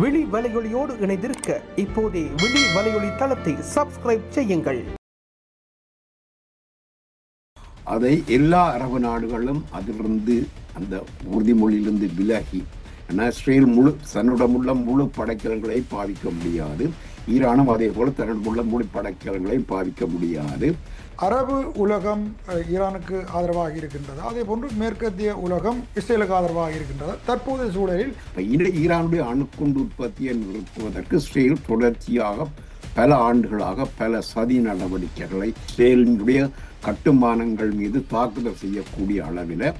விழி வலையொலியோடு இணைந்திருக்க இப்போதே விழி வலையொலி தளத்தை சப்ஸ்கிரைப் செய்யுங்கள். அதை எல்லா அரபு நாடுகளும் அதிலிருந்து அந்த உறுதிமொழியிலிருந்து விலகி இஸ்ரேல் முழு தன்னுடமுள்ள முழு படைக்கலங்களை பாவிக்க முடியாது. ஈரானும் அதே போல தன்னுடமுள்ள முழு படைக்கலங்களை பாவிக்க முடியாது. அரபு உலகம் ஈரானுக்கு ஆதரவாக இருக்கின்றது. அதே போன்று மேற்கத்திய உலகம் இஸ்ரேலுக்கு ஆதரவாக இருக்கின்றது. தற்போதைய சூழலில் ஈரானுடைய அணுக்குண்டு உற்பத்தியை நிறுத்துவதற்கு இஸ்ரேல் தொடர்ச்சியாக பல ஆண்டுகளாக பல சதி நடவடிக்கைகளை இஸ்ரேலினுடைய கட்டுமானங்கள் மீது தாக்குதல் செய்யக்கூடிய அளவில்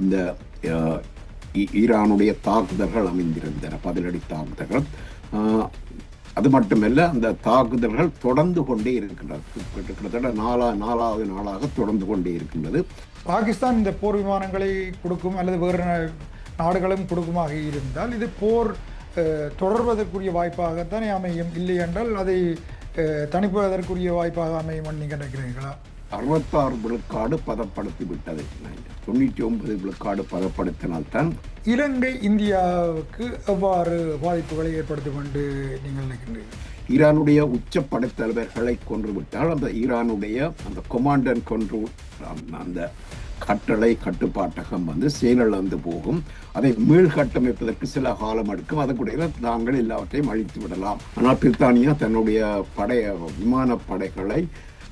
இந்த ஈ- ஈரானுடைய தாக்குதல்கள் அமைந்திருந்தன பதிலடி தாக்குதல்கள். அது மட்டுமல்ல அந்த தாக்குதல்கள் தொடர்ந்து கொண்டே இருக்கின்றது கிட்டத்தட்ட நாலா நாலாவது நாளாக தொடர்ந்து கொண்டே இருக்கின்றது. பாகிஸ்தான் இந்த போர் விமானங்களை கொடுக்கும் அல்லது வேறு நாடுகளும் கொடுக்குமாக இருந்தால் இது போர் தொடர்வதற்குரிய வாய்ப்பாகத்தானே அமையும். இல்லை என்றால் அதை அஹ், தணிப்பதற்குரிய வாய்ப்பாக அமையும் நீங்கள் நினைக்கிறீர்களா? அறுபத்தாறு விழுக்காடு பதப்படுத்தி விட்டது தொண்ணூற்றி ஒன்பது விழுக்காடு பதப்படுத்தினால்தான் இலங்கை இந்தியாவுக்கு எவ்வாறு பாதிப்புகளை ஏற்படுத்தும் என்று நீங்கள் நினைக்கின்றீர்கள்? ஈரானுடைய உச்ச படைத்தலைவர்களை கொன்றுவிட்டால் அந்த ஈரானுடைய அந்த கொமாண்டன்ட் கொன்று அந்த கட்டளை கட்டுப்பாட்டகம் வந்து செயலிழந்து போகும். அதை மீள் கட்டமைப்பதற்கு சில காலம் எடுக்கும். அதற்குடைய நாங்கள் எல்லாவற்றையும் அழித்து விடலாம் ஆனால் பிரித்தானியா தன்னுடைய படை விமான படைகளை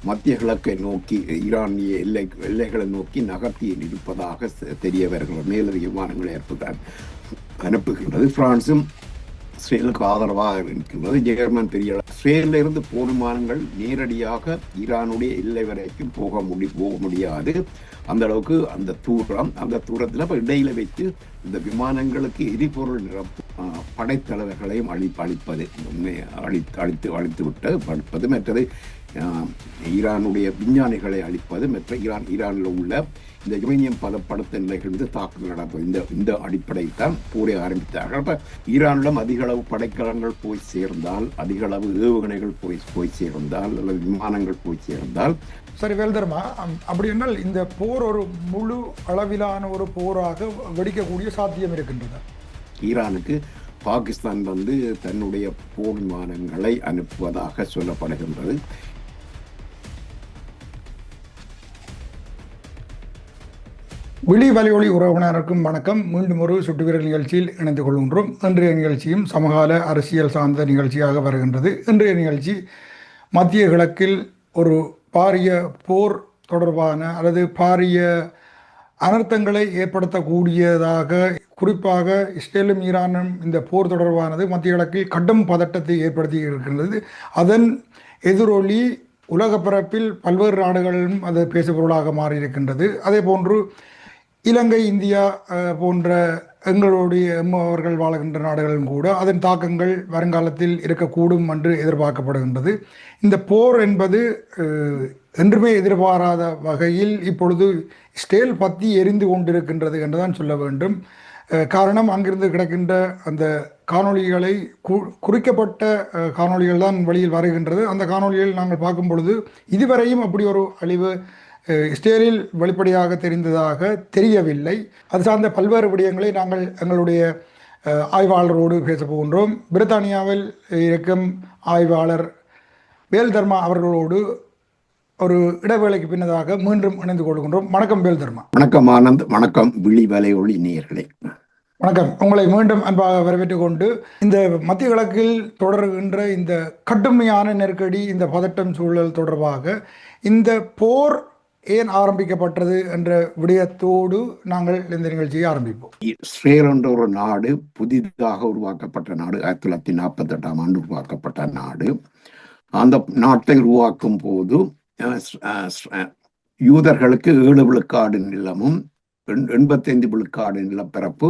மத்திய கிழக்கை நோக்கி ஈரானிய எல்லை எல்லைகளை நோக்கி நகர்த்தி இருப்பதாக தெரிய வருகிறது மேலதிக விமானங்களை ஏற்பட்டார் அனுப்புகின்றது. பிரான்சும் இஸ்ரேலுக்கு ஆதரவாக இருக்கின்றது ஜெர்மன் பெரிய அளவு. இருந்து போர் விமானங்கள் நேரடியாக ஈரானுடைய எல்லை வரைக்கும் போக முடி போக முடியாது. அந்த அளவுக்கு அந்த தூரம் அந்த தூரத்தில் இப்போ இடையில வைத்து இந்த விமானங்களுக்கு எரிபொருள் நிரப்பு படைத்தலைவர்களையும் அழி அழிப்பது உண்மை அழித்து அழித்து அழித்து விட்டு அழிப்பது மற்றது. ஈரானுடைய விஞ்ஞானிகளை அழிப்பது மற்ற ஈரான் ஈரானில் உள்ள இந்த யுரேனியம் பதப்படுத்த நிலைகள் மீது தாக்குதல் நடப்பது இந்த இந்த அடிப்படையில் தான் போரை ஆரம்பித்தார்கள். அப்ப ஈரானிடம் அதிக அளவு படைக்கலங்கள் போய் சேர்ந்தால் அதிக அளவு ஏவுகணைகள் போய் போய் சேர்ந்தால் அல்லது விமானங்கள் போய் சேர்ந்தால் சரி வேல்தர்மா அப்படி என்றால் இந்த போர் ஒரு முழு அளவிலான ஒரு போராக வெடிக்கக்கூடிய சாத்தியம் இருக்கின்றது. ஈரானுக்கு பாகிஸ்தான் வந்து தன்னுடைய போர் விமானங்களை அனுப்புவதாக சொல்லப்படுகின்றது. விழி வலையொலி உறவினருக்கும் வணக்கம். மீண்டும் ஒரு சுட்டுவிரல் நிகழ்ச்சியில் இணைந்து கொள்கின்றோம். இன்றைய நிகழ்ச்சியும் சமகால அரசியல் சார்ந்த நிகழ்ச்சியாக வருகின்றது. இன்றைய நிகழ்ச்சி மத்திய கிழக்கில் ஒரு பாரிய போர் தொடர்பான அல்லது பாரிய அனர்த்தங்களை ஏற்படுத்தக்கூடியதாக குறிப்பாக இஸ்ரேலும் ஈரானும் இந்த போர் தொடர்பானது மத்திய கிழக்கில் கடும் பதட்டத்தை ஏற்படுத்தி இருக்கின்றது. அதன் எதிரொலி உலக பரப்பில் பல்வேறு நாடுகளிலும் அது பேசுபொருளாக மாறியிருக்கின்றது. அதே போன்று இலங்கை இந்தியா போன்ற எங்களுடைய அவர்கள் வாழ்கின்ற நாடுகளும் கூட அதன் தாக்கங்கள் வருங்காலத்தில் இருக்கக்கூடும் என்று எதிர்பார்க்கப்படுகின்றது. இந்த போர் என்பது என்றுமே எதிர்பாராத வகையில் இப்பொழுது ஸ்டேல் பற்றி எரிந்து கொண்டிருக்கின்றது என்றுதான் சொல்ல வேண்டும். காரணம் அங்கிருந்து கிடக்கின்ற அந்த காணொளிகளை கு குறிக்கப்பட்ட காணொளிகள் தான் வழியில் வருகின்றது. அந்த காணொளிகள் நாங்கள் பார்க்கும் பொழுது இதுவரையும் அப்படி ஒரு அழிவு இஸ்ரேலில் வெளிப்படையாக தெரிந்ததாக தெரியவில்லை. அது சார்ந்த பல்வேறு விடயங்களை நாங்கள் எங்களுடைய ஆய்வாளரோடு பேச போகின்றோம். பிரித்தானியாவில் இருக்கும் ஆய்வாளர் வேல் தர்மா அவர்களோடு ஒரு இடைவேளைக்கு பின்னதாக மீண்டும் இணைந்து கொள்கின்றோம். வணக்கம் வேல் தர்மா வணக்கம் ஆனந்த். வணக்கம் விழி வலை ஒளி நேயர்களே. வணக்கம். உங்களை மீண்டும் அன்பாக வரவேற்றுக் கொண்டு இந்த மத்திய கிழக்கில் தொடர்கின்ற இந்த கடுமையான நெருக்கடி இந்த பதட்டம் சூழல் தொடர்பாக இந்த போர் ஏன் ஆரம்பிக்கப்பட்டது என்ற விடயத்தோடு நாங்கள் இந்த நிகழ்ச்சியை ஆரம்பிப்போம். இஸ்ரேல் என்ற ஒரு நாடு புதிதாக உருவாக்கப்பட்ட நாடு ஆயிரத்தி தொள்ளாயிரத்தி நாற்பத்தி எட்டாம் ஆண்டு உருவாக்கப்பட்ட நாடு. அந்த நாட்டை உருவாக்கும் போது அஹ், அஹ், யூதர்களுக்கு ஏழு விழுக்காடு நிலமும் எண்- எண்பத்தைந்து விழுக்காடு நிலப்பரப்பு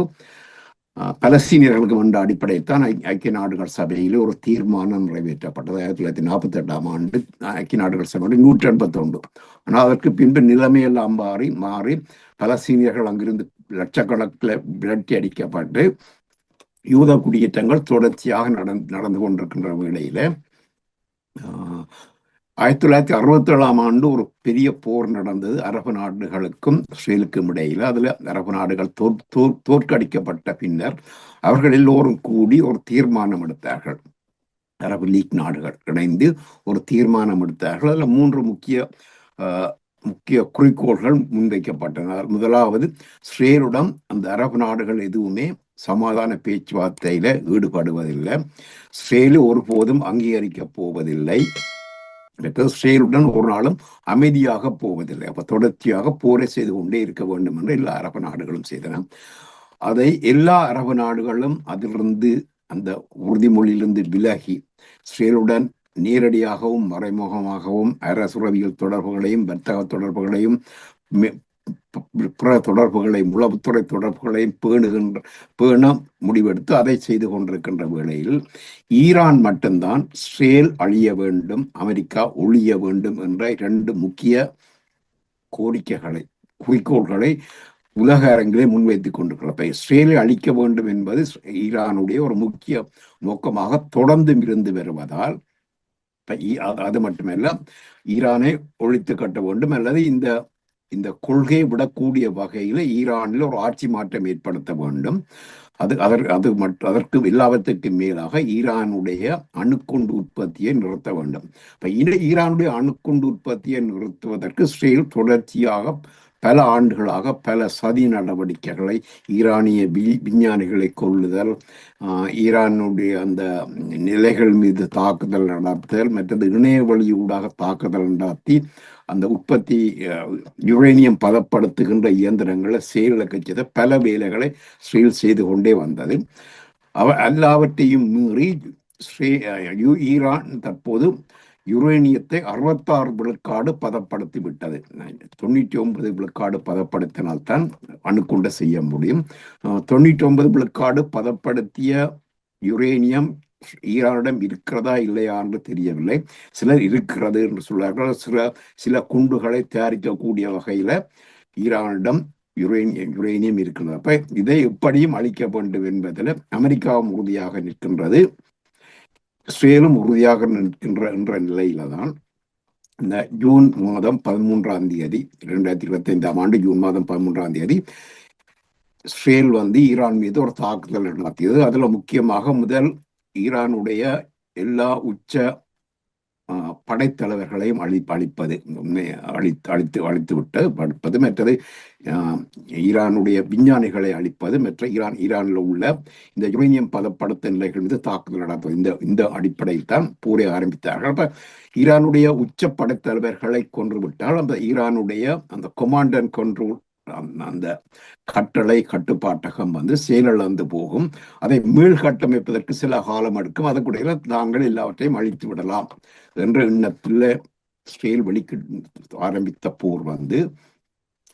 பலஸ்தீனியர்களுக்கு வந்த அடிப்படையில் தான் ஐக்கிய நாடுகள் சபையில் ஒரு தீர்மானம் நிறைவேற்றப்பட்டது ஆயிரத்தி தொள்ளாயிரத்தி நாற்பத்தி எட்டாம் ஆண்டு ஐக்கிய நாடுகள் சபையில் நூற்றி எண்பத்தி ஒன்று ஆனால் அதற்கு பின்பு நிலைமையெல்லாம் மாறி மாறி பலஸ்தீனியர்கள் அங்கிருந்து லட்சக்கணக்கில் விரட்டி அடிக்கப்பட்டு யூத குடியேற்றங்கள் தொடர்ச்சியாக நடந்து நடந்து கொண்டிருக்கின்ற வேளையில ஆஹ், ஆயிரத்தி தொள்ளாயிரத்தி அறுபத்தி ஏழாம் ஆண்டு ஒரு பெரிய போர் நடந்தது. அரபு நாடுகளுக்கும் இஸ்ரேலுக்கும் இடையில அதுல அரபு நாடுகள் தோற் தோற் தோற்கடிக்கப்பட்ட பின்னர் அவர்கள் எல்லோரும் கூடி ஒரு தீர்மானம் எடுத்தார்கள். அரபு லீக் நாடுகள் இணைந்து ஒரு தீர்மானம் எடுத்தார்கள். அதில் மூன்று முக்கிய ஆஹ், முக்கிய குறிக்கோள்கள் முன்வைக்கப்பட்டன. முதலாவது இஸ்ரேலுடன் அந்த அரபு நாடுகள் எதுவுமே சமாதான பேச்சுவார்த்தையில ஈடுபடுவதில்லை. இஸ்ரேலு ஒருபோதும் அங்கீகரிக்கப் போவதில்லை. மற்றது ஒரு நாளும் அமைதியாக போவதில்லை. அப்ப தொடர்ச்சியாக போரை செய்து கொண்டே இருக்க வேண்டும் என்று எல்லா அரபு நாடுகளும் செய்தன. அதை எல்லா அரபு நாடுகளும் அதிலிருந்து அந்த உறுதிமொழியிலிருந்து விலகி ஸ்ரீலுடன் நேரடியாகவும் மறைமுகமாகவும் அரசுறவியல் தொடர்புகளையும் வர்த்தக தொடர்புகளையும் மே- பிற தொடர்புகளையும் உளவுத்துறை தொடர்புகளையும் பேணுகின்ற பேண முடிவெடுத்து அதை செய்து கொண்டிருக்கின்ற வேளையில் ஈரான் மட்டும்தான் ஸ்ரேல் அழிய வேண்டும் அமெரிக்கா ஒழிய வேண்டும் என்ற இரண்டு முக்கிய கோரிக்கைகளை குறிக்கோள்களை உலக அரங்கிலே முன்வைத்துக் கொண்டிருக்கிறப்ப இப்ப இஸ்ரேலை அழிக்க வேண்டும் என்பது ஈரானுடைய ஒரு முக்கிய நோக்கமாக தொடர்ந்து இருந்து வருவதால் இப்ப அது- அது மட்டுமல்ல ஈரானை ஒழித்து கட்ட வேண்டும் அல்லது இந்த இந்த கொள்கையை விடக்கூடிய வகையில ஈரானில் ஒரு ஆட்சி மாற்றம் ஏற்படுத்த வேண்டும். அது அதற்கு அது மட்டும் அதற்கு எல்லாவற்றுக்கும் மேலாக ஈரானுடைய அணுக்குண்டு உற்பத்தியை நிறுத்த வேண்டும். இப்போ இந்த ஈரானுடைய அணுக்குண்டு உற்பத்தியை நிறுத்துவதற்கு இஸ்ரேல் தொடர்ச்சியாக பல ஆண்டுகளாக பல சதி நடவடிக்கைகளை ஈரானிய வி- விஞ்ஞானிகளை கொள்ளுதல் ஈரானுடைய அந்த நிலைகள் மீது தாக்குதல் நடத்துதல் மற்றது இணைய வழியூடாக தாக்குதல் நடத்தி அந்த உற்பத்தி யுரேனியம் பதப்படுத்துகின்ற இயந்திரங்களை செயலிழக்க செய்த பல வேலைகளை ஸ்ரீல் செய்து கொண்டே வந்தது. அவ எல்லாவற்றையும் மீறி ஸ்ரீ அஹ், ஈரான் தற்போது யுரேனியத்தை அறுபத்தாறு விழுக்காடு பதப்படுத்தி விட்டது. தொண்ணூற்றி ஒன்பது விழுக்காடு பதப்படுத்தினால்தான் அணுக்குண்ட செய்ய முடியும். தொண்ணூற்றி ஒன்பது விழுக்காடு பதப்படுத்திய யுரேனியம் ஈரானிடம் இருக்கிறதா இல்லையா என்று தெரியவில்லை. சிலர் இருக்கிறது என்று சொல்றார்கள் சில சில குண்டுகளை தயாரிக்கக்கூடிய வகையில ஈரானிடம் யுரேனியம் யுரேனியம் இருக்கிறது. அப்ப இதை எப்படியும் அழிக்க வேண்டும் என்பதில் அமெரிக்காவும் உறுதியாக நிற்கின்றது. இஸ்ரேலும் உறுதியாக நிற்கின்ற என்ற நிலையில தான் இந்த ஜூன் மாதம் பதிமூன்றாம் தேதி இரண்டாயிரத்தி இருபத்தி ஐந்தாம் ஆண்டு ஜூன் மாதம் பதிமூன்றாம் தேதி இஸ்ரேல் வந்து ஈரான் மீது ஒரு தாக்குதல் நடத்தியது. அதுல முக்கியமாக முதல் ஈரானுடைய எல்லா உச்ச ஆஹ், படைத்தலைவர்களையும் அழி அழிப்பது அழித்து அழித்து அழித்து விட்டு அழிப்பது மற்றது ஆஹ், ஈரானுடைய விஞ்ஞானிகளை அழிப்பது மற்ற ஈரான் ஈரானில் உள்ள இந்த யுரேனியம் பதப்படுத்த நிலைகள் மீது தாக்குதல் நடப்பது இந்த இந்த அடிப்படையில் தான் போரை ஆரம்பித்தார்கள். அப்போ ஈரானுடைய உச்ச படைத்தலைவர்களை கொன்றுவிட்டால் அந்த ஈரானுடைய அந்த கொமாண்ட் அண்ட் கண்ட்ரோல் அந்த கட்டளை கட்டுப்பாட்டகம் வந்து செயலிழந்து போகும். அதை மீள் கட்டமைப்பதற்கு சில காலம் எடுக்கும். அதற்குடைய நாங்கள் எல்லாவற்றையும் அழித்து விடலாம் என்ற எண்ணத்தில் ஸ்ரேல் வெளிக்கு ஆரம்பித்த போர் வந்து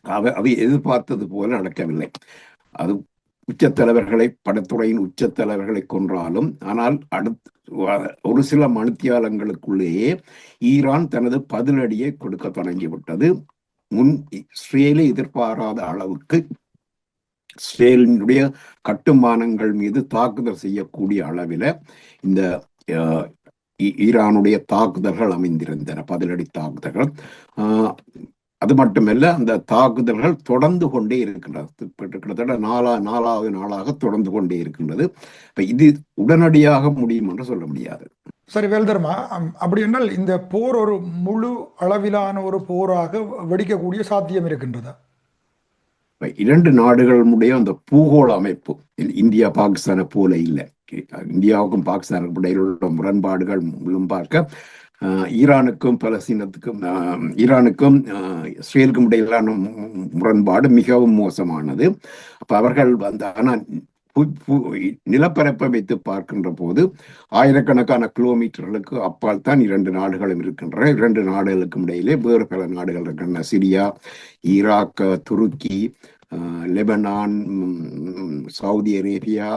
அவை அவை எதிர்பார்த்தது போல நடக்கவில்லை. அது உச்ச தலைவர்களை படத்துறையின் உச்ச தலைவர்களை கொன்றாலும் ஆனால் அடுத்து ஒரு சில மணித்தியாலங்களுக்குள்ளேயே ஈரான் தனது பதிலடியை கொடுக்க தொடங்கிவிட்டது. முன் இஸ்ரேலை எதிர்பாராத அளவுக்கு இஸ்ரேலினுடைய கட்டுமானங்கள் மீது தாக்குதல் செய்யக்கூடிய அளவில் இந்த ஈரானுடைய தாக்குதல்கள் அமைந்திருந்தன பதிலடி தாக்குதல்கள். ஆஹ், அது மட்டுமல்ல அந்த தாக்குதல்கள் தொடர்ந்து கொண்டே இருக்கின்றது கிட்டத்தட்ட நாலா நாலாவது நாளாக தொடர்ந்து கொண்டே இருக்கின்றது. இப்ப இது உடனடியாக முடியும் என்று சொல்ல முடியாது. சரி வேல்தர்மா அம், அப்படி என்றால் இந்த போர் ஒரு முழு அளவிலான ஒரு போராக வெடிக்கக்கூடிய சாத்தியம் இருக்கின்றதா. இரண்டு நாடுகளுடைய அந்த பூகோள அமைப்பு. இந்தியா பாகிஸ்தானை போல இல்லை. இந்தியாவுக்கும் பாகிஸ்தானுக்கும் இடையில் உள்ள முரண்பாடுகள் முழும் பார்க்க ஆஹ், ஈரானுக்கும் பலஸ்தீனத்துக்கும் ஆஹ், ஈரானுக்கும் ஆஹ், இஸ்ரேலுக்கும் இடையிலான மு- முரண்பாடு மிகவும் மோசமானது. அப்ப அவர்கள் வந்து ஆனால் நிலப்பரப்பை வைத்து பார்க்கின்ற போது ஆயிரக்கணக்கான கிலோமீட்டர்களுக்கு அப்பால் தான் இரண்டு நாடுகளும் இருக்கின்றன. இரண்டு நாடுகளுக்கும் இடையிலே வேறு பல நாடுகள் இருக்கின்றன. சிரியா ஈராக் துருக்கி ஆஹ், லெபனான் சவுதி அரேபியா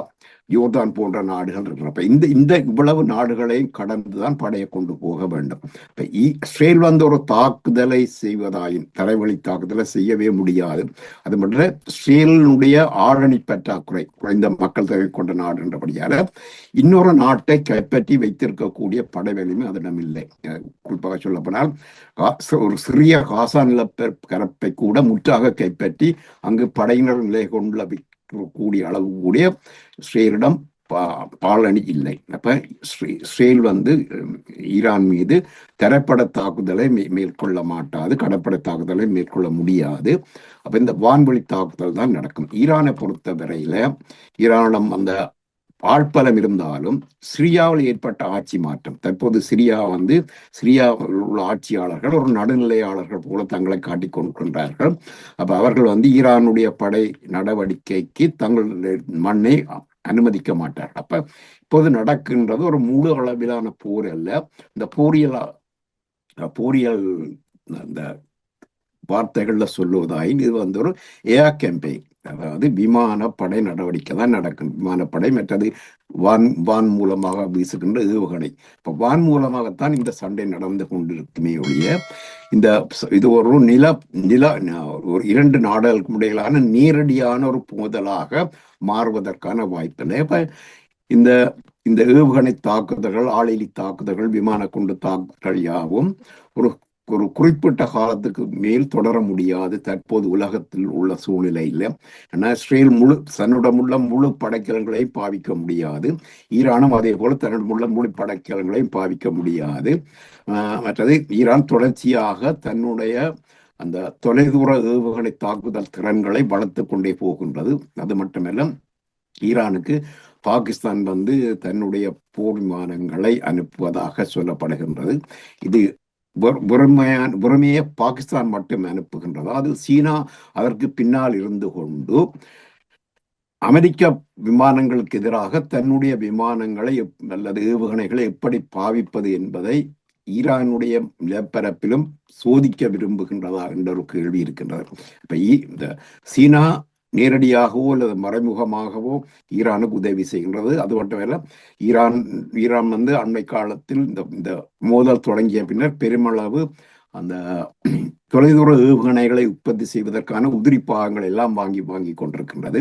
யோர்தான் போன்ற நாடுகள் இருக்கிற அப்ப இந்த இந்த இவ்வளவு நாடுகளையும் கடந்துதான் படையை கொண்டு போக வேண்டும். இப்ப இஸ்ரேல் வந்து ஒரு தாக்குதலை செய்வதாயின் தலைவழி தாக்குதலை செய்யவே முடியாது. அது மட்டும் இஸ்ரேலினுடைய ஆழணி பற்றாக்குறை குறைந்த மக்கள் தொகை கொண்ட நாடு என்றபடியால இன்னொரு நாட்டை கைப்பற்றி வைத்திருக்கக்கூடிய படை வலிமை அதனிடம் இல்லை. குறிப்பாக சொல்லப்போனால் போனால் ஒரு சிறிய காசா நிலப்பரப்பை கூட முற்றாக கைப்பற்றி அங்கு படையினர் நிலை கொண்டு கூடிய அளவு கூடிய இஸ்ரேலிடம் பா- பாலணி இல்லை. அப்ப இஸ்ரே- இஸ்ரேல் வந்து ஈரான் மீது தரைப்பட தாக்குதலை மே- மேற்கொள்ள மாட்டாது கடற்படை தாக்குதலை மேற்கொள்ள முடியாது. அப்ப இந்த வான்வழி தாக்குதல் தான் நடக்கும். ஈரானை பொறுத்த வரையில ஈரானிடம் அந்த ஆழ்பலம் இருந்தாலும் சிரியாவில் ஏற்பட்ட ஆட்சி மாற்றம். தற்போது சிரியா வந்து சிரியாவில் உள்ள ஆட்சியாளர்கள் ஒரு நடுநிலையாளர்கள் போல தங்களை காட்டிக் கொண்டிருக்கின்றார்கள். அப்ப அவர்கள் வந்து ஈரானுடைய படை நடவடிக்கைக்கு தங்களுடைய மண்ணை அனுமதிக்க மாட்டார்கள். அப்ப இப்போது நடக்கின்றது ஒரு முழு அளவிலான போர் அல்ல. இந்த போரியல் போரியல் அந்த வார்த்தைகள்ல சொல்லுவதாயின் இது வந்து ஒரு ஏஆ கேம்பெயின். அதாவது விமானப்படை நடவடிக்கை தான் நடக்கும். விமானப்படை மற்றது வான் வான் மூலமாக வீசுகின்ற ஏவுகணை. இப்போ வான் மூலமாகத்தான் இந்த சண்டை நடந்து கொண்டிருக்குமே ஒழிய இந்த இது ஒரு நில நில ஒரு இரண்டு நாடுகளுக்கு இடையிலான நேரடியான ஒரு மோதலாக மாறுவதற்கான வாய்ப்பில்லை. இப்போ இந்த இந்த ஏவுகணை தாக்குதல்கள் ஆளிலி தாக்குதல்கள் விமான குண்டு தாக்குதல்கள் யாவும் ஒரு ஒரு குறிப்பிட்ட காலத்துக்கு மேல் தொடர முடியாது தற்போது உலகத்தில் உள்ள சூழ்நிலையில். ஏன்னா இஸ்ரேல் முழு தன்னிடமுள்ள முழு படைக்கலங்களையும் பாவிக்க முடியாது. ஈரானும் அதே போல தன்னிடமுள்ள முழு படைக்கலங்களையும் பாவிக்க முடியாது. மற்றது ஈரான் தொடர்ச்சியாக தன்னுடைய அந்த தொலைதூர ஏவுகணை தாக்குதல் திறன்களை வளர்த்து கொண்டே போகின்றது. அது மட்டுமல்ல ஈரானுக்கு பாகிஸ்தான் வந்து தன்னுடைய போர் விமானங்களை அனுப்புவதாக சொல்லப்படுகின்றது. இது புறமையான புறமையே பாகிஸ்தான் மட்டும் அனுப்புகின்றது. அதில் சீனா அதற்கு பின்னால் இருந்து கொண்டு அமெரிக்க விமானங்களுக்கு எதிராக தன்னுடைய விமானங்களை அல்லது ஏவுகணைகளை எப்படி பாவிப்பது என்பதை ஈரானுடைய நிலப்பரப்பிலும் சோதிக்க விரும்புகின்றதா என்ற ஒரு கேள்வி இருக்கின்றது. இப்ப இந்த சீனா நேரடியாகவோ அல்லது மறைமுகமாகவோ ஈரானுக்கு உதவி செய்கின்றது. அது மட்டுமல்ல ஈரான் ஈரான் வந்து அண்மை காலத்தில் இந்த இந்த மோதல் தொடங்கிய பின்னர் பெருமளவு அந்த தொலைதூர ஏவுகணைகளை உற்பத்தி செய்வதற்கான உதிரி பாகங்கள் எல்லாம் வாங்கி வாங்கி கொண்டிருக்கின்றது.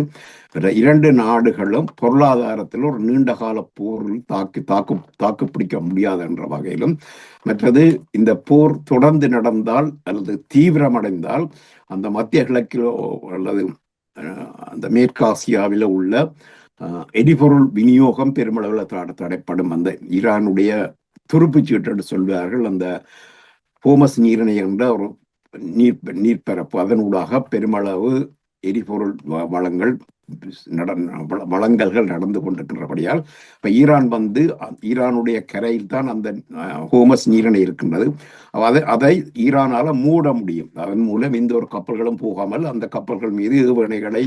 இரண்டு நாடுகளும் பொருளாதாரத்தில் ஒரு நீண்ட கால போரில் தாக்கு தாக்கு தாக்கு பிடிக்க முடியாது என்ற வகையிலும் மற்றது இந்த போர் தொடர்ந்து நடந்தால் அல்லது தீவிரமடைந்தால் அந்த மத்திய கிழக்கிலோ அல்லது அந்த மேற்காசியாவில் உள்ள எரிபொருள் விநியோகம் பெருமளவில் தட தடைப்படும். அந்த ஈரானுடைய துருப்பு சீட்டு என்று சொல்வார்கள். அந்த ஹோமஸ் நீரிணை என்ற ஒரு நீர் நீர்ப்பரப்பு. அதனூடாக பெருமளவு எரிபொருள் வ- வளங்கள் நட வளங்கல்கள் நடந்து கொண்டிருக்கின்றபடியால் இப்ப ஈரான் வந்து ஈரானுடைய கரையில் தான் அந்த ஹோமஸ் நீரிணை இருக்கின்றது. அதை அதை ஈரானால மூட முடியும். அதன் மூலம் எந்த ஒரு கப்பல்களும் போகாமல் அந்த கப்பல்கள் மீது ஏவுகணைகளை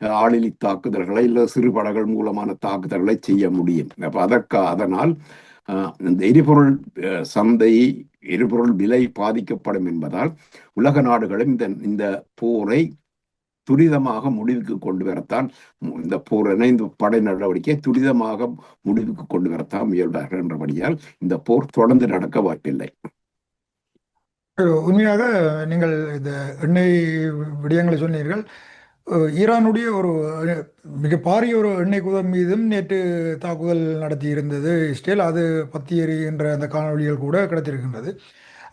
அஹ், தாக்குதல்களை இல்லை சிறுபடகள் மூலமான தாக்குதல்களை செய்ய முடியும். அப்ப அதற்கு அதனால் இந்த எரிபொருள் அஹ், சந்தை எரிபொருள் விலை பாதிக்கப்படும் என்பதால் உலக நாடுகளும் இந்த இந்த போரை துரிதமாக முடிவுக்கு கொண்டு வரத்தான் இந்த போர் இணைந்து படை நடவடிக்கை துரிதமாக முடிவுக்கு கொண்டு வரத்தான் முயல்வார்கள் என்றபடியால் இந்த போர் தொடர்ந்து நடக்க வாய்ப்பில்லை. உண்மையாக நீங்கள் இந்த எண்ணெய் விடயங்களை சொன்னீர்கள். ஈரானுடைய ஒரு மிக பாரிய ஒரு எண்ணெய் குதம் மீதும் நேற்று தாக்குதல் நடத்தி இருந்தது இஸ்ரேல் அது பத்தி எறிகின்ற அந்த காணொலிகள் கூட கிடைத்திருக்கின்றது.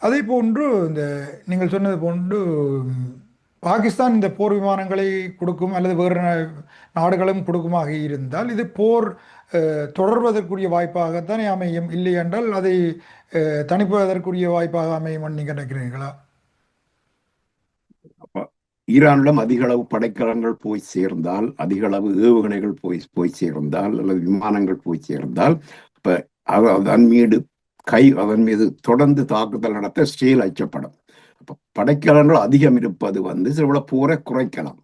அதே போன்று இந்த நீங்கள் சொன்னது போன்று பாகிஸ்தான் இந்த போர் விமானங்களை கொடுக்கும் அல்லது வேறு நா- நாடுகளும் கொடுக்குமாக இருந்தால் இது போர் தொடர்வதற்குரிய வாய்ப்பாகத்தானே அமையும். இல்லை என்றால் அதை தணிப்பதற்குரிய வாய்ப்பாக அமையும் நீங்கள் நினைக்கிறீர்களா? ஈரானிடம் அதிக அளவு படைக்கலங்கள் போய் சேர்ந்தால் அதிக அளவு ஏவுகணைகள் போய் போய் சேர்ந்தால் அல்லது விமானங்கள் போய் சேர்ந்தால் இப்போ அதன் மீது கை அதன் மீது தொடர்ந்து தாக்குதல் நடத்த ஸ்டீல் அச்சப்படும் படைக்கலன்கள் அதிகம் இருப்பது வந்து சில போரை குறைக்கலாம்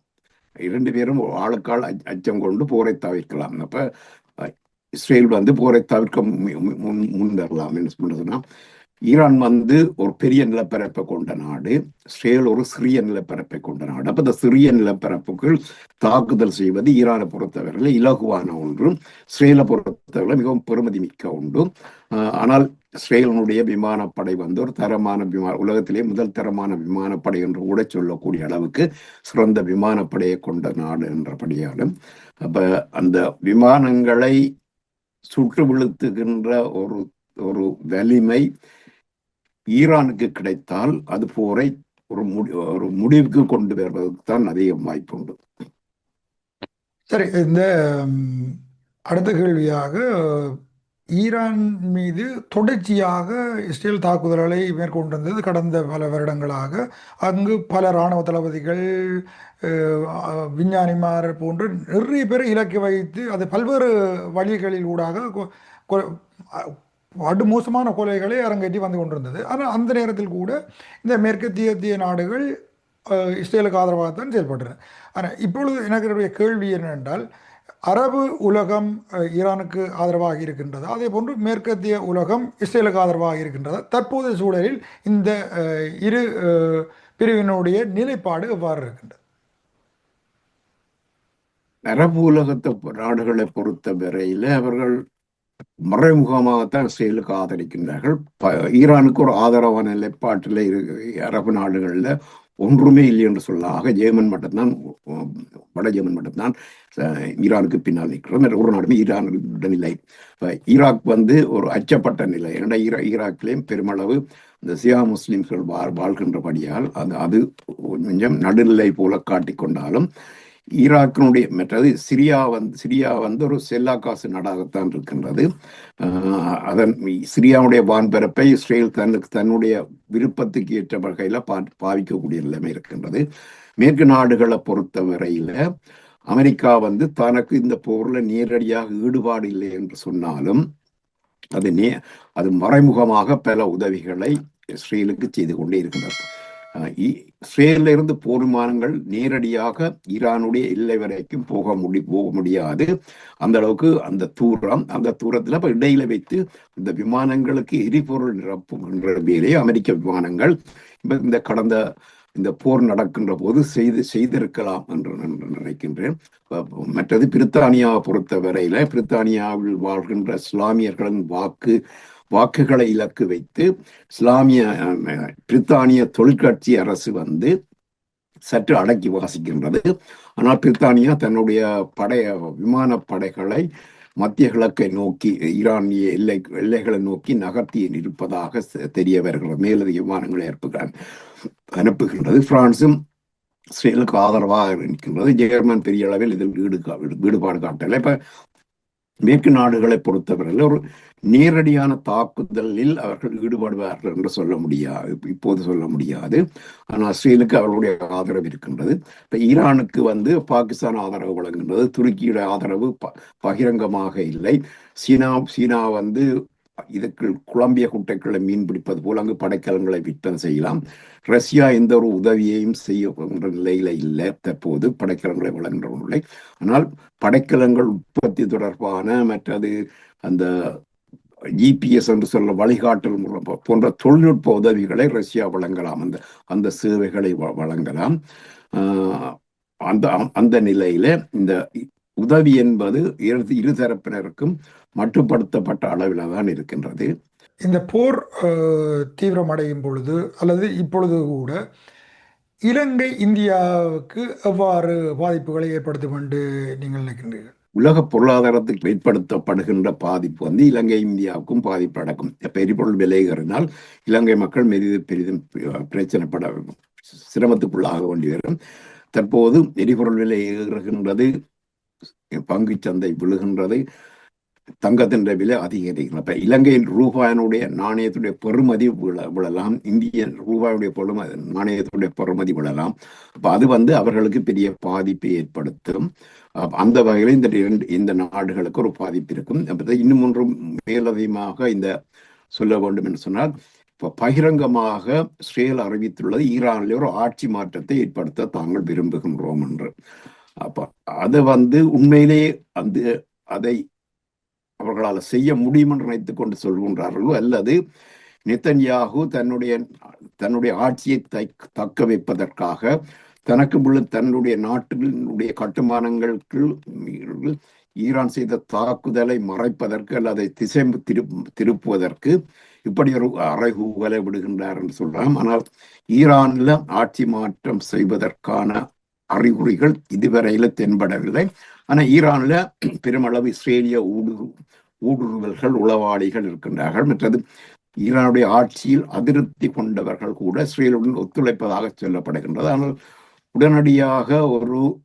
இரண்டு பேரும் ஆளுக்கால் அச்சம் கொண்டு போரை தவிர்க்கலாம் அப்ப இஸ்ரேல் வந்து போரை தவிர்க்க மு- முன் முன் வரலாம் என்ன சொன்னா ஈரான் வந்து ஒரு பெரிய நிலப்பரப்பை கொண்ட நாடு இஸ்ரேல் ஒரு சிறிய நிலப்பரப்பை கொண்ட நாடு. அப்ப இந்த சிறிய நிலப்பரப்புகள் தாக்குதல் செய்வது ஈரானை பொறுத்தவரையில் இலகுவான ஒன்றும் இஸ்ரேலை பொறுத்தவரை மிகவும் பெருமதி மிக்க ஒன்று. ஆஹ் ஆனால் இஸ்ரேலினுடைய விமானப்படை வந்து ஒரு தரமான விமான உலகத்திலே முதல் தரமான விமானப்படை என்று கூட சொல்லக்கூடிய அளவுக்கு சிறந்த விமானப்படையை கொண்ட நாடு என்றபடியாலும் அப்ப அந்த விமானங்களை சுட்டு விழுத்துகின்ற ஒரு ஒரு வலிமை ஈரானுக்கு கிடைத்தால் அது போரை ஒரு முடி ஒரு முடிவுக்கு கொண்டு வருவதற்கு தான் அதிகம் வாய்ப்புண்டு சரி இந்த அடுத்த கேள்வியாக ஈரான் மீது தொடர்ச்சியாக இஸ்ரேல் தாக்குதல்களை மேற்கொண்டு வந்தது கடந்த பல வருடங்களாக. அங்கு பல இராணுவ தளபதிகள் அஹ், விஞ்ஞானிமார் போன்று நிறைய பேர் இலக்கு வைத்து அது பல்வேறு வழிகளில் ஊடாக கொ- மோசமான கொலைகளை அரங்கேற்றி வந்து கொண்டிருந்தது. ஆனால் அந்த நேரத்தில் கூட இந்த மேற்கத்திய நாடுகள் இஸ்ரேலுக்கு ஆதரவாக தான் செயல்பட்டன. ஆனால் இப்பொழுது எனக்கு என்னுடைய கேள்வி என்னென்றால் அரபு உலகம் ஈரானுக்கு ஆதரவாக இருக்கின்றதா. அதே போன்று மேற்கத்திய உலகம் இஸ்ரேலுக்கு ஆதரவாக இருக்கின்றதா. தற்போதைய சூழலில் இந்த இரு பிரிவினுடைய நிலைப்பாடு எவ்வாறு இருக்கின்றது? அரபு உலகத்தை நாடுகளை பொறுத்த வரையில் அவர்கள் மறைமுகமாகத்தான் இஸ்ரேலுக்கு ஆதரிக்கின்றார்கள். ப- ஈரானுக்கு ஒரு ஆதரவான நிலைப்பாட்டில் இரு அரபு நாடுகளில் ஒன்றுமே இல்லை என்று சொல்லாக ஆக ஜேமன் மட்டும்தான் வட ஜேமன் மட்டும்தான் ஈரானுக்கு பின்னால் நிற்கிறது. ஒரு நாடுமே ஈரானுடன் இல்லை. ஈராக் வந்து ஒரு அச்சப்பட்ட நிலை. ஏன்னா ஈரா ஈராக்லேயும் பெருமளவு இந்த சியா முஸ்லிம்கள் வாழ் வாழ்கின்றபடியால் அது அது கொஞ்சம் நடுநிலை போல காட்டிக்கொண்டாலும் ஈராக்கினுடைய மற்றது சிரியா வந்து சிரியா வந்து ஒரு செல்லா காசு நாடாகத்தான் இருக்கின்றது. ஆஹ் அதன் சிரியாவுடைய வான்பரப்பை இஸ்ரேல் தன்னுக்கு தன்னுடைய விருப்பத்துக்கு ஏற்ற வகையில பா பாவிக்கக்கூடிய நிலைமை இருக்கின்றது. மேற்கு நாடுகளை பொறுத்தவரையில அமெரிக்கா வந்து தனக்கு இந்த போர்ல நேரடியாக ஈடுபாடு இல்லை என்று சொன்னாலும் அது நே அது மறைமுகமாக பல உதவிகளை இஸ்ரேலுக்கு செய்து கொண்டே இருக்கின்றது. இஸ்ரேலில் இருந்து போர் விமானங்கள் நேரடியாக ஈரானுடைய எல்லை வரைக்கும் போக முடி போக முடியாது. அந்த அளவுக்கு அந்த தூரம் அந்த தூரத்துல இப்ப இடையில வைத்து இந்த விமானங்களுக்கு எரிபொருள் நிரப்புகின்ற பேரே அமெரிக்க விமானங்கள் இப்ப இந்த கடந்த இந்த போர் நடக்கின்ற போது செய்து செய்திருக்கலாம் என்று நான் நினைக்கின்றேன். மற்றது பிரித்தானியாவை பொறுத்த வரையில பிரித்தானியாவில் வாழ்கின்ற இஸ்லாமியர்களின் வாக்கு வாக்குகளை இலக்கு வைத்து இஸ்லாமிய பிரித்தானிய தொழிற்கட்சி அரசு வந்து சற்று அடக்கி வாசிக்கின்றது. ஆனால் பிரித்தானியா தன்னுடைய படைய விமான படைகளை மத்திய கிழக்கை நோக்கி ஈரானிய எல்லை எல்லைகளை நோக்கி நகர்த்தி இருப்பதாக செ- தெரிய வருகிறது மேலதிக விமானங்களை அனுப்புகிறார் அனுப்புகின்றது. பிரான்சும் இஸ்ரேலுக்கு ஆதரவாக இருக்கின்றது. ஜெர்மன் பெரிய அளவில் இதில் ஈடு கா- ஈடுபாடு காட்டலை. இப்ப மேற்கு நாடுகளை பொறுத்தவரையில் ஒரு நேரடியான தாக்குதலில் அவர்கள் ஈடுபடுவார்கள் என்று சொல்ல முடியாது இப்போது சொல்ல முடியாது. ஆனால் இஸ்ரேலுக்கு அவர்களுடைய ஆதரவு இருக்கின்றது. இப்போ ஈரானுக்கு வந்து பாகிஸ்தான் ஆதரவு வழங்குகின்றது. துருக்கியுடைய ஆதரவு ப- பகிரங்கமாக இல்லை. சீனா சீனா வந்து இதுக்கு குழம்பிய குட்டைகளை மீன் பிடிப்பது போல் அங்கு படைக்கலங்களை விற்பனை செய்யலாம். ரஷ்யா எந்த ஒரு உதவியையும் செய்ய நிலையில இல்லை. தற்போது படைக்கலங்களை வழங்குகின்ற நிலை ஆனால் படைக்கலங்கள் உற்பத்தி தொடர்பான மற்றது அந்த ஜிபிஎஸ் என்று சொல்ல வழிகாட்டல் மூலம் போன்ற தொழில்நுட்ப உதவிகளை ரஷ்யா வழங்கலாம். அந்த அந்த சேவைகளை வ- வழங்கலாம். ஆஹ் அந்த அந்த நிலையில இந்த உதவி என்பது இரு இருதரப்பினருக்கும் மட்டுப்படுத்தப்பட்ட அளவில் தான் இருக்கின்றது. இந்த போர் தீவிரமடையும் பொழுது அல்லது இப்பொழுது கூட இலங்கை இந்தியாவுக்கு எவ்வாறு பாதிப்புகளை ஏற்படுத்தும் என்று நீங்கள் நினைக்கின்றீர்கள்? உலக பொருளாதாரத்துக்கு ஏற்படுத்தப்படுகின்ற பாதிப்பு வந்து இலங்கை இந்தியாவுக்கும் பாதிப்பு அடக்கும். இப்ப எரிபொருள் விலை ஏறினால் இலங்கை மக்கள் பெரிதும் பெரிதும் பிரச்சனைப்பட சிரமத்துக்குள்ளாக வேண்டி வரும். தற்போது எரிபொருள் விலை ஏறுகின்றது. பங்கு சந்தை விழுகின்றது தங்கத்தின் விலை அதிகரிக்கிறது இப்போ இலங்கையின் ரூபாயினுடைய நாணயத்துடைய பெறுமதி விழ விழலாம். இந்திய ரூபாயுடைய பெறுமதி நாணயத்துடைய பெறுமதி விழலாம். அப்ப அது வந்து அவர்களுக்கு பெரிய பாதிப்பை ஏற்படுத்தும். அந்த வகையில் இந்த இரண்டு இந்த நாடுகளுக்கு ஒரு பாதிப்பு இருக்கும். இன்னும் ஒன்றும் மேலதிகமாக இந்த சொல்ல வேண்டும் என்று சொன்னால் இப்போ பகிரங்கமாக ஸ்ரேல் அறிவித்துள்ளது ஈரானில் ஒரு ஆட்சி மாற்றத்தை ஏற்படுத்த தாங்கள் விரும்புகின்றோம் என்று. அப்ப அது வந்து உண்மையிலேயே அந்த அதை அவர்களால் செய்ய முடியும் என்று நினைத்துக் கொண்டு சொல்கின்றார்களோ அல்லது நித்தன்யாகு தன்னுடைய தன்னுடைய ஆட்சியை தக்க வைப்பதற்காக தனக்கு உள்ள தன்னுடைய நாட்டினுடைய கட்டுமானங்களுக்கு ஈரான் செய்த தாக்குதலை மறைப்பதற்கு அல்லது திசை திரு திருப்புவதற்கு இப்படி ஒரு அறைகூகலை விடுகின்றார் என்று சொல்லலாம் ஆனால் ஈரானில் ஆட்சி மாற்றம் செய்வதற்கான அறிகுறிகள் இதுவரையில தென்படவில்லை. ஆனா ஈரான்ல பெருமளவு இஸ்ரேலிய ஊடுரு ஊடுருவல்கள் உளவாளிகள் இருக்கின்றார்கள். மற்றது ஈரானுடைய ஆட்சியில் அதிருப்தி கொண்டவர்கள் கூட இஸ்ரேலுடன் ஒத்துழைப்பதாக சொல்லப்படுகின்றது. ஆனால் உடனடியாக ஒரு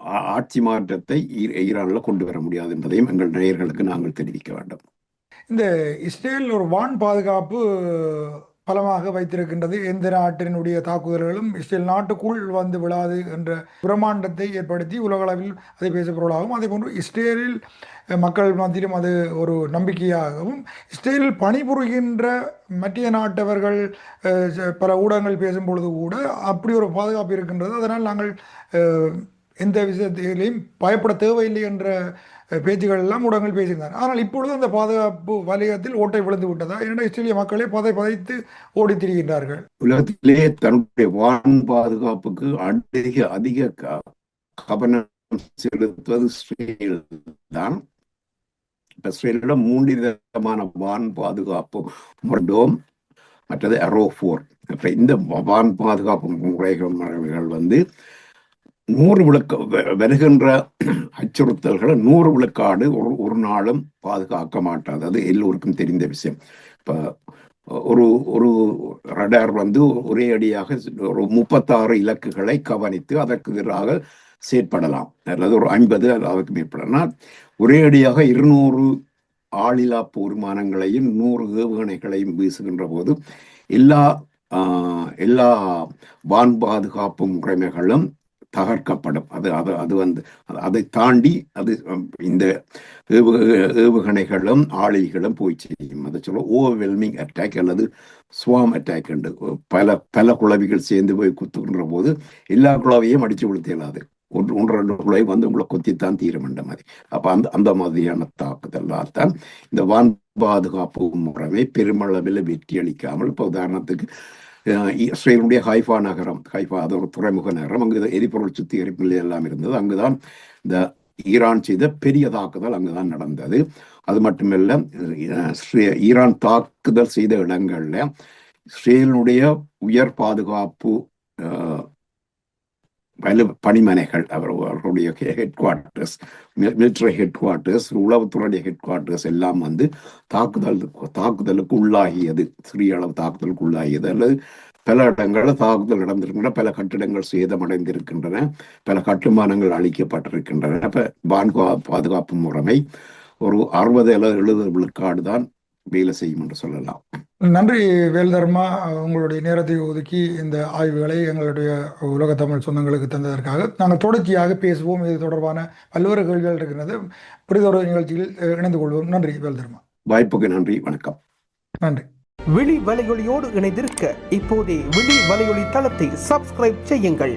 ஆ- ஆட்சி மாற்றத்தை ஈரானில் கொண்டு வர முடியாது என்பதையும் எங்கள் நேயர்களுக்கு நாங்கள் தெரிவிக்க வேண்டும். இந்த இஸ்ரேல் ஒரு வான் பாதுகாப்பு பலமாக வைத்திருக்கின்றது எந்த நாட்டினுடைய தாக்குதல்களும் இஸ்ரேல் நாட்டுக்குள் வந்து விழாது என்ற பிரம்மாண்டத்தை ஏற்படுத்தி உலகளவில் அதை பேசப்பொருளாகவும் அதே போன்று இஸ்ரேலில் மக்கள் மத்தியிலும் அது ஒரு நம்பிக்கையாகவும் இஸ்ரேலில் பணிபுரிகின்ற மத்திய நாட்டவர்கள் பல ஊடகங்கள் பேசும் பொழுது கூட அப்படி ஒரு பாதுகாப்பு இருக்கின்றது. அதனால் நாங்கள் எந்த விஷயத்திலையும் பயப்பட தேவையில்லை என்ற பேச்சுகள் எல்லாம் ஊடகங்கள் பேசியிருந்தார். ஆனால் இப்பொழுது அந்த பாதுகாப்பு வலயத்தில் ஓட்டை விழுந்து விட்டதா? ஏனென்றால் இஸ்ரேலிய மக்களே பதை பதைத்து ஓடி திரிகின்றார்கள். உலகத்திலே தன்னுடைய வான் பாதுகாப்புக்கு அதிக அதிக கவனம் செலுத்துவது இஸ்ரேல் தான் இப்ப இஸ்ரேலிடம் மூன்று விதமான வான் பாதுகாப்பு முறைடோம் மற்றது அரோ இந்த வான் பாதுகாப்பு முறைகள் வந்து நூறு விழுக்க வருகின்ற அச்சுறுத்தல்களை நூறு விழுக்காடு ஒரு ஒரு நாளும் பாதுகாக்க மாட்டாது. அது எல்லோருக்கும் தெரிந்த விஷயம். இப்போ ஒரு ஒரு ரடார் வந்து ஒரே அடியாக ஒரு முப்பத்தாறு இலக்குகளை கவனித்து அதற்கு எதிராக செயற்படலாம். அல்லது ஒரு ஐம்பது அல்லது அதுக்கு மேற்படலாம் ஒரே அடியாக இருநூறு ஆளில்லா போர்மானங்களையும் நூறு ஏவுகணைகளையும் வீசுகின்ற போது எல்லா எல்லா வான் பாதுகாப்பு முறைமைகளும் தகர்க்கப்படும். அது அது அது வந்து அதை தாண்டி அது இந்த ஏவு ஏவுகணைகளும் ஆளிகளும் போய் செய்யும் அதை சொல்ல ஓவர்வெல்மிங் அட்டாக் அல்லது ஸ்வாம் அட்டாக் உண்டு பல பல குழவிகள் சேர்ந்து போய் குத்துகின்ற போது எல்லா குழவையும் அடிச்சு விழுத்த இயலாது ஒன்று ஒன்று ரெண்டு குழவை வந்து உங்களை கொத்தித்தான் தீருமென்ற மாதிரி. அப்போ அந்த அந்த மாதிரியான தாக்குதலால் தான் இந்த வான் பாதுகாப்பு முறைமை பெருமளவில் வெற்றி அளிக்காமல் இப்போ உதாரணத்துக்கு இஸ்ரேலுடைய ஹைஃபா நகரம் ஹைஃபா அது ஒரு துறைமுக நகரம். அங்கு எரிபொருள் சுத்திகரிப்பு நிலையம் எல்லாம் இருந்தது. அங்குதான் இந்த ஈரான் செய்த பெரிய தாக்குதல் அங்குதான் நடந்தது. அது மட்டுமல்ல ஈரான் தாக்குதல் செய்த இடங்கள்ல இஸ்ரேலுடைய உயர் பாதுகாப்பு வலு பணிமனைகள் அவர் அவர்களுடைய headquarters military headquarters உளவுத்துறையுடைய ஹெட் குவார்ட்டர்ஸ் எல்லாம் வந்து தாக்குதல் தாக்குதலுக்கு உள்ளாகியது. சிறிய அளவு தாக்குதலுக்கு உள்ளாகியது. அல்லது பல இடங்களில் தாக்குதல் நடந்திருக்கின்றன பல கட்டிடங்கள் சேதமடைந்திருக்கின்றன பல கட்டுமானங்கள் அழிக்கப்பட்டிருக்கின்றன. இப்ப வான் பாதுகாப்பு முறைமை ஒரு அறுபது அல்லது எழுபது விழுக்காடு தான் வேலை செய்யும் என்று சொல்லலாம். நன்றி வேல்தர்மா. உங்களுடைய நேரத்தை ஒதுக்கி இந்த ஆய்வுகளை எங்களுடைய உலக தமிழ் சொந்தங்களுக்கு தந்ததற்காக நாங்கள் தொடர்ச்சியாக பேசுவோம். இது தொடர்பான பல்வேறு கேள்விகள் இருக்கிறது புரிதொரு நிகழ்ச்சியில் இணைந்து கொள்வோம். நன்றி வேல்தர்மா. வாய்ப்புக்கு நன்றி. வணக்கம். நன்றி. விழி வலையொலியோடு இணைந்திருக்க இப்போதே விழி வலையொலி தளத்தை சப்ஸ்கிரைப் செய்யுங்கள்.